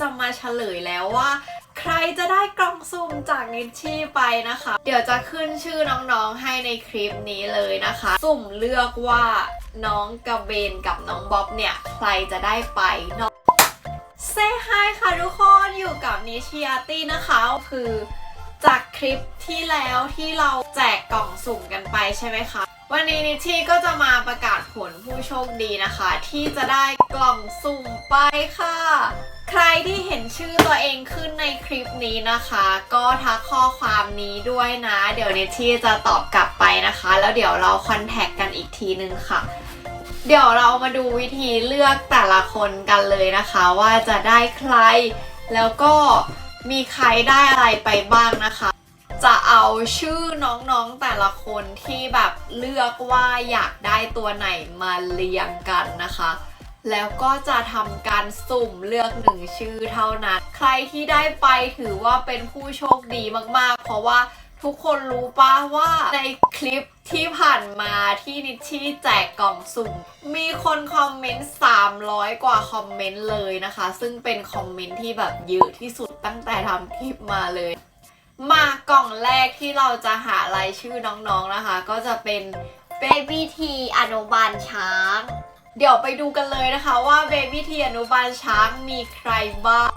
จะมาเฉลยแล้วว่า ใครจะได้กล่องสุ่มจากนิชชี่ไปนะคะ เดี๋ยวจะขึ้นชื่อน้องๆให้ในคลิปนี้เลยนะคะ สุ่มเลือกว่าน้องกระเบนกับน้องบ๊อบเนี่ย ใครจะได้ไปน้องเซฮายค่ะทุกคนอยู่กับนิชิอาตี้นะคะคือจากคลิปที่แล้วที่เราแจกกล่องสุ่มกันไปใช่ไหมคะ วันนี้นิชชี่ก็จะมาประกาศผลผู้โชคดีนะคะ ที่จะได้กล่องสุ่มไปค่ะ ใครที่เห็นชื่อตัวเองขึ้นในคลิปนี้นะคะ ก็ทักข้อความนี้ด้วยนะ เดี๋ยวเนิชชี่จะตอบกลับไปนะคะ แล้วเดี๋ยวเราคอนแทคกันอีกทีนึงค่ะ เดี๋ยวเรามาดูวิธีเลือกแต่ละคนกันเลยนะคะ ว่าจะได้ใคร แล้วก็มีใครได้อะไรไปบ้างนะคะ จะเอาชื่อน้องๆแต่ละคนที่แบบเลือกว่าอยากได้ตัวไหนมาเรียงกันนะคะ แล้วก็จะทำการสุ่มเลือกหนึ่งชื่อเท่านั้น ใครที่ได้ไปถือว่าเป็นผู้โชคดีมากๆ เพราะว่าทุกคนรู้ป่ะว่าในคลิปที่ผ่านมาที่นิชชี่แจกกล่องสุ่ม มีคนคอมเมนต์ 300 กว่าคอมเมนต์เลยนะคะ ซึ่งเป็นคอมเมนต์ที่แบบเยอะที่สุดตั้งแต่ทำคลิปมาเลย มากล่องแรกที่เราจะหารายชื่อน้องๆนะคะ ก็จะเป็น Baby T อนุบาลช้าง เดี๋ยวไปดูกันเลยนะคะว่า Baby T อนุบาลช้างมีใครบ้าง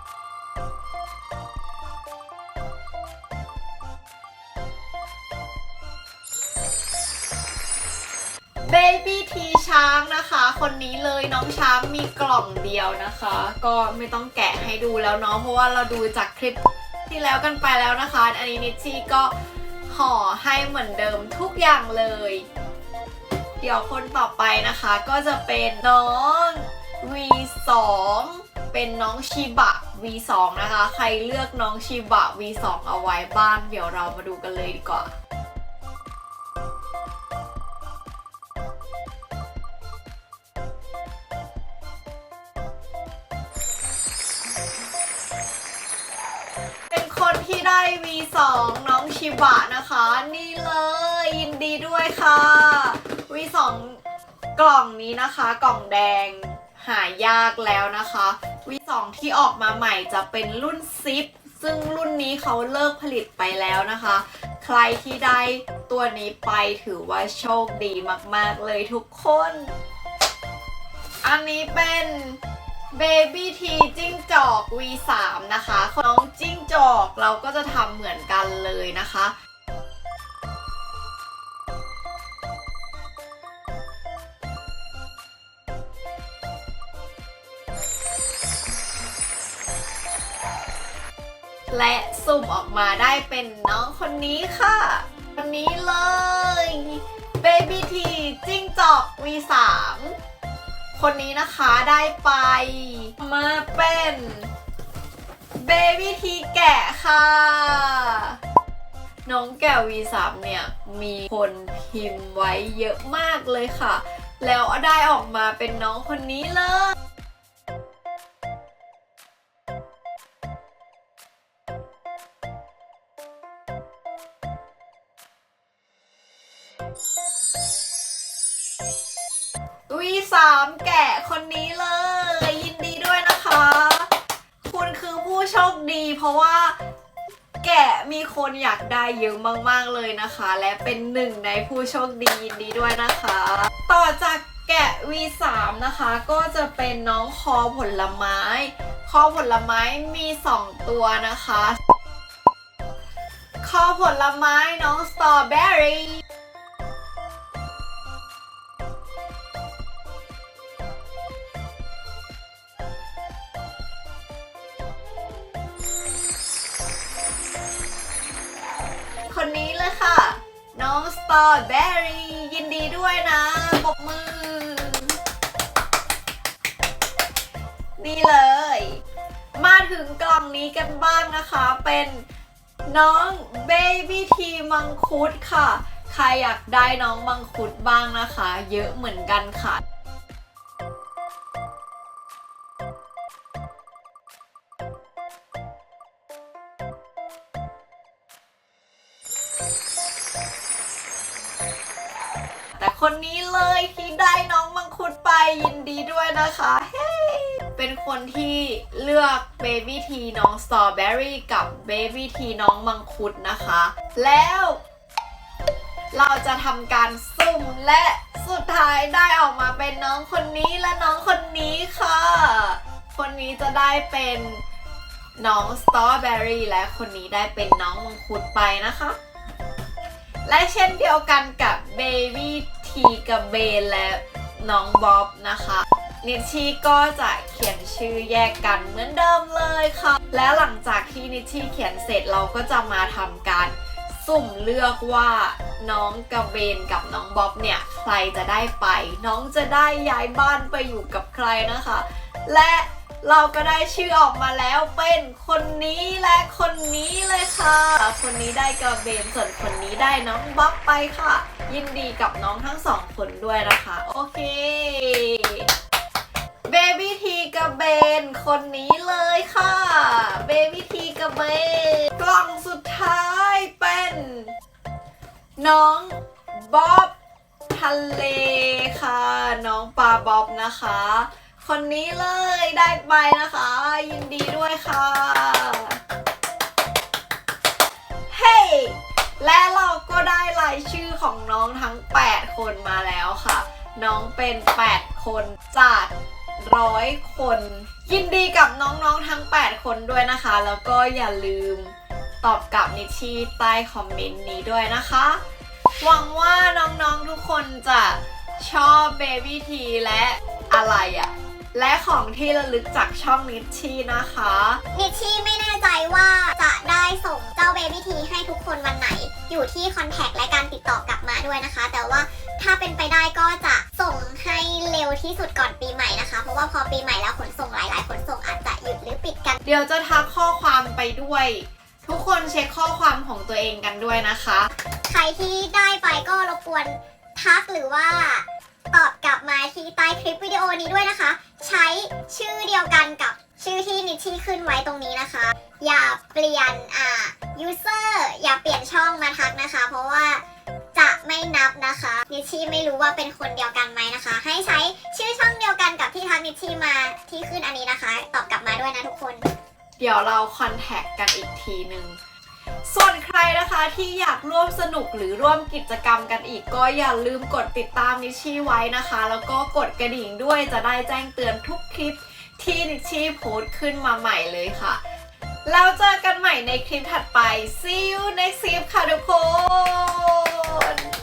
Baby T ช้างนะคะ คนนี้เลยน้องช้างมีกล่องเดียวนะคะ ก็ไม่ต้องแกะให้ดูแล้วเนาะเพราะว่าเราดูจากคลิปที่แล้วกันไปแล้วนะคะ อันนี้นิชชี่ก็ห่อให้เหมือนเดิมทุกอย่างเลย ดี๋ยวคนต่อไปนะคะก็จะเป็นน้อง V2 เป็นน้องชิบะ V2 นะคะ ใครเลือกน้องชิบะ V2 เอาไว้บ้างเดี๋ยวเรามาดูกันเลยดีกว่าเป็นคนที่ได้ V2 น้องชิบะนะคะ นี่เลย ยินดีด้วยค่ะ V2 กล่องนี้นะคะ กล่องแดงหายากแล้วนะคะ V2 ที่ออกมาใหม่จะเป็นรุ่นซิปซึ่งรุ่นนี้เขาเลิกผลิตไปแล้วนะคะ ใครที่ได้ตัวนี้ไปถือว่าโชคดีมากๆเลยทุกคน อันนี้เป็น Baby T จิ้งจอก V3 นะคะ น้องจิ้งจอกเราก็จะทำเหมือนกันเลยนะคะ และสุ่มออกมาได้เป็นน้องคนนี้ค่ะคนนี้เลย Baby T จิ้งจอก V3 คนนี้นะคะได้ไปมาเป็น Baby T แกะค่ะ น้องแก้ว V3 เนี่ย มีคนพิมพ์ไว้เยอะมากเลยค่ะ แล้วได้ออกมาเป็นน้องคนนี้เลย วีสามแกะคนนี้เลย ยินดีด้วยนะคะ คุณคือผู้โชคดีเพราะว่าแกะมีคนอยากได้เยอะมาก ๆ เลยนะคะ และเป็นหนึ่งในผู้โชคดียินดีด้วยนะคะ ต่อจากแกะ V3 นะคะ ก็จะเป็นน้องคอผลไม้ คอผลไม้มี 2 ตัวนะคะ คอผลไม้น้องสตรอเบอรี่ คนนี้เลยค่ะ น้องสตรอเบอรี่ยินดีด้วยนะปรบมือ นี่เลย มาถึงกล่องนี้กันบ้างนะคะ เป็นน้องเบบี้ทีมังคุดค่ะ ใครอยากได้น้องมังคุดบ้างนะคะ เยอะเหมือนกันค่ะ คนนี้เลยที่ได้น้องมังคุดไปยินดีด้วยนะคะ เฮ้เป็นเป็นคนที่เลือกเบบี้ทีน้องสตรอเบอรี่กับเบบี้ทีน้องมังคุดนะคะ แล้วเราจะทำการสุ่มและสุดท้ายได้ออกมาเป็นน้องคนนี้และน้องคนนี้ค่ะ คนนี้จะได้เป็นน้องสตรอเบอรี่และคนนี้ได้เป็นน้องมังคุดไปนะคะ และเช่นเดียวกันกับเบบี้ทีกับเบนและน้องบ๊อบนะคะนิชชี่ก็จะเขียนชื่อแยกกันเหมือนเดิมเลยค่ะ และหลังจากที่นิชี่เขียนเสร็จเราก็จะมาทำการสุ่มเลือกว่าน้องกระเบนกับน้องบ๊อบเนี่ยใครจะได้ไป น้องจะได้ย้ายบ้านไปอยู่กับใครนะคะ และ เราก็ได้ชื่อออกมาแล้วเป็นคนนี้และคนนี้เลยค่ะ คนนี้ได้กระเบนส่วนคนนี้ได้น้องบ๊อบไปค่ะ ยินดีกับน้องทั้งสองคนด้วยนะคะ โอเคเบบี้ทีกับเบนคนนี้เลยค่ะเบบี้ทีกับเบนกล่องสุดท้ายเป็น น้องบ๊อบทะเลค่ะ น้องปลาบ๊อบนะคะ คนนี้เลยได้ไปนะคะ ยินดีด้วยค่ะเฮ้ยและเราก็ได้รายชื่อของน้องทั้ง 8 คนมาแล้วค่ะ น้องเป็น 8 คนจากร้อยคน ยินดีกับน้องๆทั้ง 8 คนด้วยนะคะ แล้วก็อย่าลืมตอบกลับนิชชี่ใต้คอมเมนต์นี้ด้วยนะคะ หวังว่าน้องๆทุกคนจะชอบเบบี้ทีและอะไรอะ และของที่ระลึกจากช่องนิชชี่นะคะ นิชชี่ไม่แน่ใจว่าจะได้ส่งเจ้าเบบี้ทีให้ทุกคนวันไหน อยู่ที่คอนแทคและการติดต่อกลับมาด้วยนะคะ แต่ว่าถ้าเป็นไปได้ก็จะส่งให้เร็วที่สุดก่อนปีใหม่นะคะ เพราะว่าพอปีใหม่แล้วขนส่งหลาย ๆ ขนส่งอาจจะหยุดหรือปิดกัน เดี๋ยวจะทักข้อความไปด้วย ทุกคนเช็คข้อความของตัวเองกันด้วยนะคะ ใครที่ได้ไปก็รบกวนทักหรือว่า ตอบกลับมาที่ใต้คลิปวิดีโอนี้ด้วยนะคะ ใช้ชื่อเดียวกันกับชื่อที่นิชชี่ขึ้นไว้ตรงนี้นะคะ อย่าเปลี่ยนอ่า user อย่าเปลี่ยนช่องมาทักนะคะ เพราะว่าจะไม่นับนะคะนิชชี่ไม่รู้ว่าเป็นคนเดียวกันไหมนะคะ ให้ใช้ชื่อช่องเดียวกันกับที่ทักนิชชี่มาที่ขึ้นอันนี้นะคะ ตอบกลับมาด้วยนะทุกคน เดี๋ยวเราคอนแทคกันอีกทีหนึ่ง ส่วนใครนะคะที่อยากร่วมสนุกหรือร่วมกิจกรรมกันอีก ก็อย่าลืมกดติดตามนิชชี่ไว้นะคะ แล้วก็กดกระดิ่งด้วยจะได้แจ้งเตือนทุกคลิปที่นิชชี่โพสต์ขึ้นมาใหม่เลยค่ะ แล้วเจอกันใหม่ในคลิปถัดไป see you next clip ค่ะทุกคน